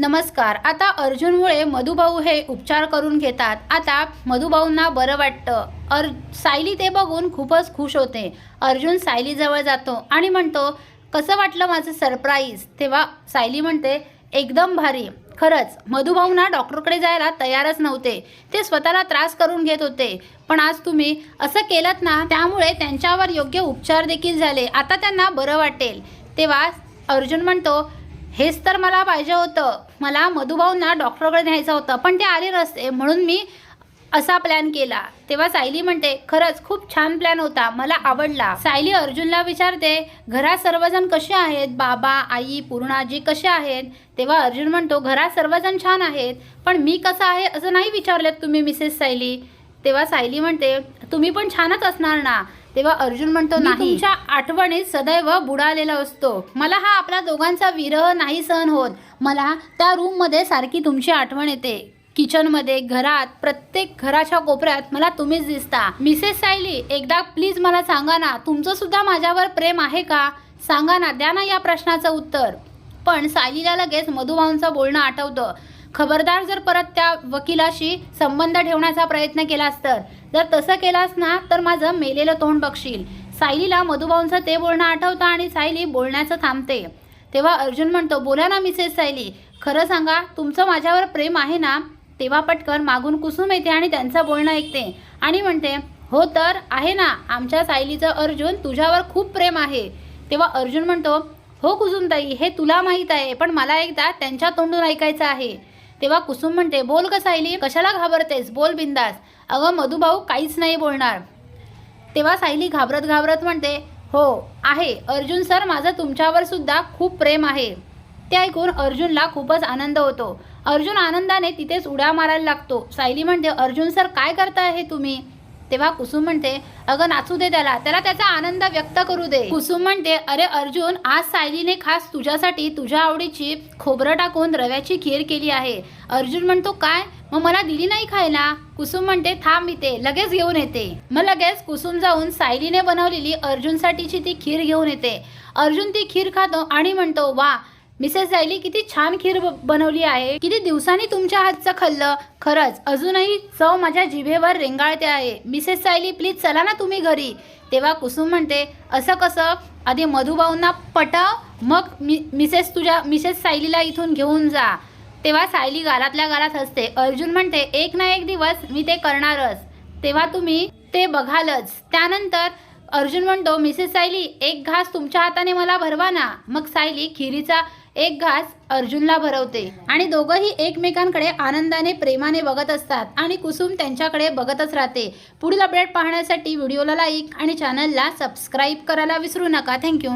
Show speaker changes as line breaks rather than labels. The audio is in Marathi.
नमस्कार. आता अर्जुनमुळे मधुभाऊ हे उपचार करून घेतात. आता मधुभाऊंना बरं वाटतं. अर सायली ते बघून खूपच खुश होते. अर्जुन सायलीजवळ जातो आणि म्हणतो कसं वाटलं माझं सरप्राईज? तेव्हा सायली म्हणते एकदम भारी. खरंच मधुभाऊंना डॉक्टरकडे जायला तयारच नव्हते. ते स्वतःला त्रास करून घेत होते. पण आज तुम्ही असं केलं ना त्यामुळे त्यांच्यावर योग्य उपचार देखील झाले. आता त्यांना बरं वाटेल. तेव्हा अर्जुन म्हणतो हेच तर मला पाहिजे होतं. मला मधुभाऊंना डॉक्टरकडे न्यायचं होतं. पण ते आले नसते. म्हणून मी असा प्लॅन केला. तेव्हा सायली म्हणते खरंच खूप छान प्लॅन होता. मला आवडला. सायली अर्जुनला विचारते घरात सर्वजण कसे आहेत? बाबा आई पूर्णाजी कसे आहेत? तेव्हा अर्जुन म्हणतो घरात सर्वजण छान आहेत. पण मी कसं आहे असं नाही विचारलेत तुम्ही मिसेस सायली. तेव्हा सायली म्हणते तुम्ही पण छानच असणार ना. तेव्हा अर्जुन म्हणतो नाही. तुमच्या आठवणीत सदैव बुडालेला असतो. मला हा आपल्या दोघांचा विरह नाही सहन होत. मला त्या रूममध्ये सारखी तुमची आठवण येते. किचनमध्ये घरात प्रत्येक घराच्या कोपऱ्यात मला तुम्हीच दिसता. मिसेस सायली एकदा प्लीज मला सांगा ना तुमचं सुद्धा माझ्यावर प्रेम आहे का? सांगा ना द्या ना या प्रश्नाचं उत्तर. पण सायलीला लगेच मधुभाऊंचं बोलणं आठवतं. खबरदार जर परत त्या वकिलाशी संबंध ठेवण्याचा प्रयत्न केलास तर? जर तसं केलास ना तर माझं मेलेलं तोंड बघशील. सायलीला मधुभाऊंचं ते बोलणं आठवतं आणि सायली बोलण्याचं थांबते. तेव्हा अर्जुन म्हणतो बोला ना मिसेस सायली. खरं सांगा तुमचं माझ्यावर प्रेम आहे ना? तेव्हा पटकन मागून कुसुम येते आणि त्यांचं बोलणं ऐकते. आणि म्हणते हो तर आहे ना आमच्या सायलीचं अर्जुन तुझ्यावर खूप प्रेम आहे. तेव्हा अर्जुन म्हणतो हो कुसुमताई हे तुला माहीत आहे पण मला एकदा त्यांच्या तोंडून ऐकायचं आहे. तेव्हा कुसुम म्हणते बोल ग सायली कशाला घाबरतेस? बोल बिंदास. अगं मधुभाऊ काहीच नाही बोलणार. तेव्हा सायली घाबरत घाबरत म्हणते हो आहे. अर्जुन सर माझं तुमच्यावर सुद्धा खूप प्रेम आहे. ते ऐकून अर्जुनला खूपच आनंद होतो. अर्जुन आनंदाने तिथेच उड्या मारायला लागतो. सायली म्हणते अर्जुन सर काय करताय हे तुम्ही? तेव्हा कुसुम म्हणते अगं नाचू दे त्याला. त्याला त्याचा आनंद व्यक्त करू दे. कुसुम म्हणते अरे अर्जुन आज सायलीने खास तुझ्यासाठी तुझ्या आवडीची खोबरं टाकून रव्याची खीर केली आहे. अर्जुन म्हणतो काय? मग मला दिली नाही खायला? कुसुम म्हणते थांब इथे लगेच घेऊन येते. मग लगेच कुसुम जाऊन सायलीने बनवलेली अर्जुनसाठीची ती खीर घेऊन येते. अर्जुन ती खीर खातो आणि म्हणतो वा मिसेस सायली किती छान खीर बनवली आहे. किती दिवसांनी तुमच्या हातचं खाल्लं? खरंच अजूनही चव माझ्या जिभेवर रेंगाळते आहे. मिसेस सायली प्लीज चला ना तुम्ही घरी. तेव्हा कुसुम म्हणते असं कसं? आधी मधुभाऊंना पटाव मग मि मिसेस तुझ्या मिसेस सायलीला इथून घेऊन जा. तेव्हा सायली गालातल्या गालात हसते. अर्जुन म्हणते एक ना एक दिवस मी ते करणारच. तेव्हा तुम्ही ते बघालच. त्यानंतर अर्जुन म्हणतो मिसेस सायली एक घास तुमच्या हाताने मला भरवा ना. मग सायली खिरीचा एक घास अर्जुनला भरवते आणि दोघंही एकमेकांकडे आनंदाने प्रेमाने बघत असतात आणि कुसुम त्यांच्याकडे बघतच राहते. पुढील अपडेट पाहण्यासाठी व्हिडिओला लाईक आणि चॅनलला सबस्क्राईब करायला विसरू नका. थँक्यू